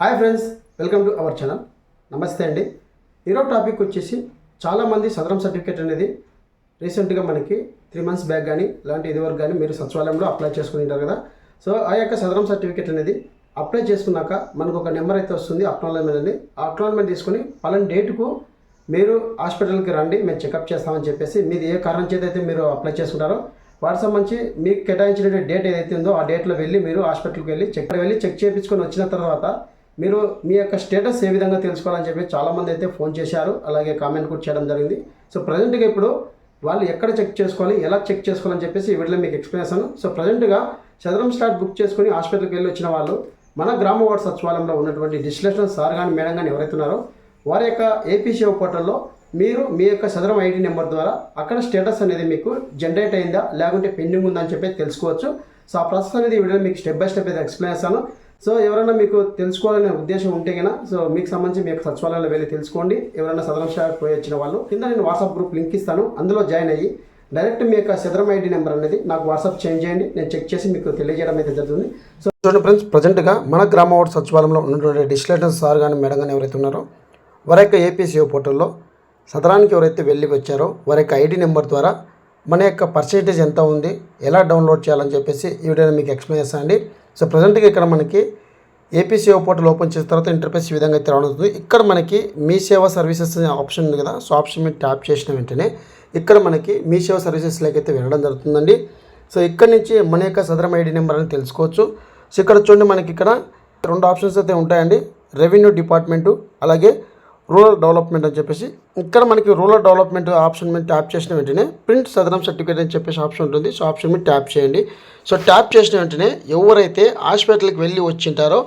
Hi friends welcome to our channel. నమస్తే అండి. ఈరోజు టాపిక్ వచ్చేసి చాలామంది సదరం సర్టిఫికేట్ అనేది రీసెంట్గా మనకి త్రీ మంత్స్ బ్యాక్ కానీ ఇలాంటి ఇదివరకు కానీ మీరు సచివాలయంలో అప్లై చేసుకుని ఉంటారు కదా. సో ఆ యొక్క సదరం సర్టిఫికేట్ అనేది అప్లై చేసుకున్నాక మనకు ఒక నెంబర్ అయితే వస్తుంది అక్నాలజ్మెంట్ అని. ఆ అక్నాలజ్మెంట్ తీసుకుని పలానా డేట్కు మీరు హాస్పిటల్కి రండి మేము చెకప్ చేస్తామని చెప్పేసి మీది ఏ కారణం చేత అయితే మీరు అప్లై చేసుకుంటారో వాటి సంబంధించి మీకు కేటాయించిన డేట్ ఏదైతే ఉందో ఆ డేట్లో వెళ్ళి మీరు హాస్పిటల్కి వెళ్ళి చెక్ వెళ్ళి చెక్ చేయించుకొని వచ్చిన తర్వాత మీరు మీ యొక్క స్టేటస్ ఏ విధంగా తెలుసుకోవాలని చెప్పి చాలామంది అయితే ఫోన్ చేశారు. అలాగే కామెంట్ కూడా చేయడం జరిగింది. సో ప్రజెంట్గా ఇప్పుడు వాళ్ళు ఎక్కడ చెక్ చేసుకోవాలి ఎలా చెక్ చేసుకోవాలని చెప్పేసి ఈ వీడియోలో మీకు ఎక్స్ప్లెనేషన్ సో ప్రజెంట్గా చదరం స్లాట్ బుక్ చేసుకుని హాస్పిటల్కి వెళ్ళి వచ్చిన వాళ్ళు మన గ్రామ వార్డు సచివాలయంలో ఉన్నటువంటి డిస్టిలేషన్ సార్ కానీ మేడం కానీ ఎవరైతే ఉన్నారో వారి యొక్క ఏపీసీఓ పోర్టల్లో మీరు మీ యొక్క సదరం ఐడి నెంబర్ ద్వారా అక్కడ స్టేటస్ అనేది మీకు జనరేట్ అయిందా లేకుంటే పెండింగ్ ఉందా అని చెప్పి తెలుసుకోవచ్చు. సో ఆ ప్రాసెస్ అనేది వీడియో మీకు స్టెప్ బై స్టెప్ అయితే ఎక్స్ప్లెయిన్ చేస్తాను. సో ఎవరైనా మీకు తెలుసుకోవాలనే ఉద్దేశం ఉంటే కనుక సో మీకు సంబంధించి మీ యొక్క సచివాలయంలో వెళ్ళి తెలుసుకోండి. ఎవరైనా సదరం షాప్ పోయి వచ్చిన వాళ్ళు కింద నేను వాట్సాప్ గ్రూప్ లింక్ ఇస్తాను. అందులో జాయిన్ అయ్యి డైరెక్ట్ మీ యొక్క సదరం ఐడి నెంబర్ అనేది నాకు వాట్సాప్ చేంజ్ చేయండి. నేను చెక్ చేసి మీకు తెలియజేయడం అయితే జరుగుతుంది. సో చూడండి ఫ్రెండ్స్ ప్రజెంట్గా మన గ్రామ వార్డు సచివాలయంలో ఉన్నటువంటి డిస్టిలేటర్ సార్ కానీ మేడం కానీ ఎవరైతే ఉన్నారో వారి యొక్క ఏపీసీఓ పోర్టల్లో సదరానికి ఎవరైతే వెళ్ళి వచ్చారో వారి యొక్క ఐడి నెంబర్ ద్వారా మన యొక్క పర్సంటేజ్ ఎంత ఉంది ఎలా డౌన్లోడ్ చేయాలని చెప్పేసి ఈ వీడియోని మీకు ఎక్స్ప్లెయిన్ చేస్తాను అండి. సో ప్రజెంట్గా ఇక్కడ మనకి ఏపీసీఓ పోర్టల్ ఓపెన్ చేసిన తర్వాత ఇంటర్ఫేస్ ఈ విధంగా అయితే రావడం ఇక్కడ మనకి మీ సేవ సర్వీసెస్ అనే ఆప్షన్ ఉంది కదా సో ఆప్షన్ మీద ట్యాప్ చేసిన వెంటనే ఇక్కడ మనకి మీ సేవ సర్వీసెస్లోకి అయితే వెళ్ళడం జరుగుతుందండి. సో ఇక్కడ నుంచి మన యొక్క సదరం ఐడి నెంబర్ అని తెలుసుకోవచ్చు. సో ఇక్కడ చూడండి మనకి ఇక్కడ రెండు ఆప్షన్స్ అయితే ఉంటాయండి. రెవెన్యూ డిపార్ట్మెంటు అలాగే రూరల్ డెవలప్మెంట్ అని చెప్పేసి ఇక్కడ మనకి రూరల్ డెవలప్మెంట్ ఆప్షన్ మీద ట్యాప్ చేసిన వెంటనే ప్రింట్ సదరం సర్టిఫికేట్ అని చెప్పేసి ఆప్షన్ ఉంటుంది. సో ఆప్షన్ మీద ట్యాప్ చేయండి. సో ట్యాప్ చేసిన వెంటనే ఎవరైతే హాస్పిటల్కి వెళ్ళి వచ్చింటారో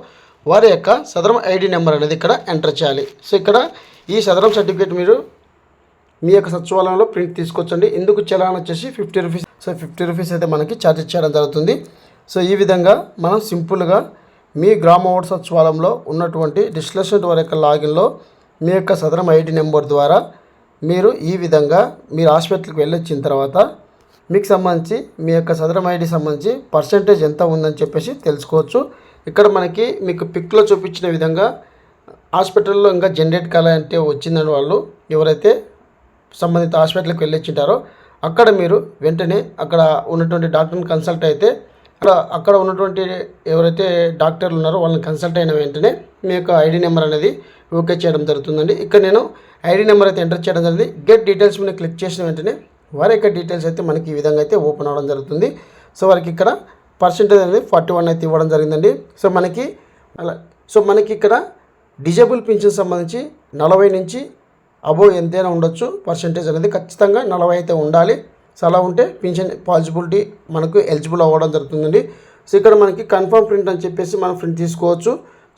వారి యొక్క సదరం ఐడి నెంబర్ అనేది ఇక్కడ ఎంటర్ చేయాలి. సో ఇక్కడ ఈ సదరం సర్టిఫికేట్ మీరు మీ యొక్క సచివాలయంలో ప్రింట్ తీసుకొచ్చండి ఎందుకు చలాన్ వచ్చేసి fifty rupees so fifty rupees అయితే మనకి ఛార్జ్ చేయడం జరుగుతుంది. సో ఈ విధంగా మనం సింపుల్గా మీ గ్రామ వార్డు సచివాలయంలో ఉన్నటువంటి డిస్లెషన్ వారి యొక్క లాగిన్లో మీ యొక్క సదరం ఐడి నెంబర్ ద్వారా మీరు ఈ విధంగా మీరు హాస్పిటల్కి వెళ్ళొచ్చిన తర్వాత మీకు సంబంధించి మీ యొక్క సదరం ఐడి సంబంధించి పర్సంటేజ్ ఎంత ఉందని చెప్పేసి తెలుసుకోవచ్చు. ఇక్కడ మనకి మీకు పిక్లో చూపించిన విధంగా హాస్పిటల్లో ఇంకా జనరేట్ కాలంటే వచ్చిందని వాళ్ళు ఎవరైతే సంబంధిత హాస్పిటల్కి వెళ్ళొచ్చింటారో అక్కడ మీరు వెంటనే అక్కడ ఉన్నటువంటి డాక్టర్ని కన్సల్ట్ అయితే అక్కడ అక్కడ ఉన్నటువంటి ఎవరైతే డాక్టర్లు ఉన్నారో వాళ్ళని కన్సల్ట్ అయిన వెంటనే మీ యొక్క ఐడి నెంబర్ అనేది ఓకే చేయడం జరుగుతుందండి. ఇక్కడ నేను ఐడి నెంబర్ అయితే ఎంటర్ చేయడం జరిగింది. గెట్ డీటెయిల్స్ మీద క్లిక్ చేసిన వెంటనే వారి యొక్క డీటెయిల్స్ అయితే మనకి ఈ విధంగా అయితే ఓపెన్ అవ్వడం జరుగుతుంది. సో వారికి ఇక్కడ పర్సెంటేజ్ అనేది ఫార్టీ వన్ అయితే ఇవ్వడం జరిగిందండి. సో మనకి అలా సో మనకి ఇక్కడ డిజేబుల్ పింఛన్ సంబంధించి నలభై నుంచి అబోవ్ ఎంతైనా ఉండొచ్చు. పర్సెంటేజ్ అనేది ఖచ్చితంగా నలభై అయితే ఉండాలి. సో అలా ఉంటే పింఛన్ పాసిబిలిటీ మనకు ఎలిజిబుల్ అవ్వడం జరుగుతుందండి. సో ఇక్కడ మనకి కన్ఫర్మ్ ప్రింట్ అని చెప్పేసి మనం ప్రింట్ తీసుకోవచ్చు.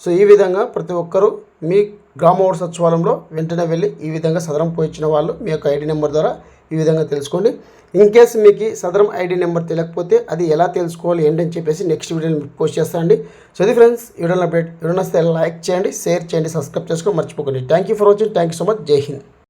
సో ఈ విధంగా ప్రతి ఒక్కరూ మీ గ్రామ సచివాలయంలో వెంటనే వెళ్ళి ఈ విధంగా సదరం పోయించిన వాళ్ళు మీ యొక్క ఐడి నెంబర్ ద్వారా ఈ విధంగా తెలుసుకోండి. ఇన్ కేస్ మీకు సదరం ఐడి నెంబర్ తెలియకపోతే అది ఎలా తెలుసుకోవాలి ఏంటని చెప్పేసి నెక్స్ట్ వీడియోని పోస్ట్ చేస్తానండి. సో ఇది ఫ్రెండ్స్ వీడియోని అప్డేట్ వీడియో వస్తే లైక్ చేయండి షేర్ చేయండి సబ్స్క్రైబ్ చేసుకొని మర్చిపోకండి. Thank you for watching thank you so much Jai Hind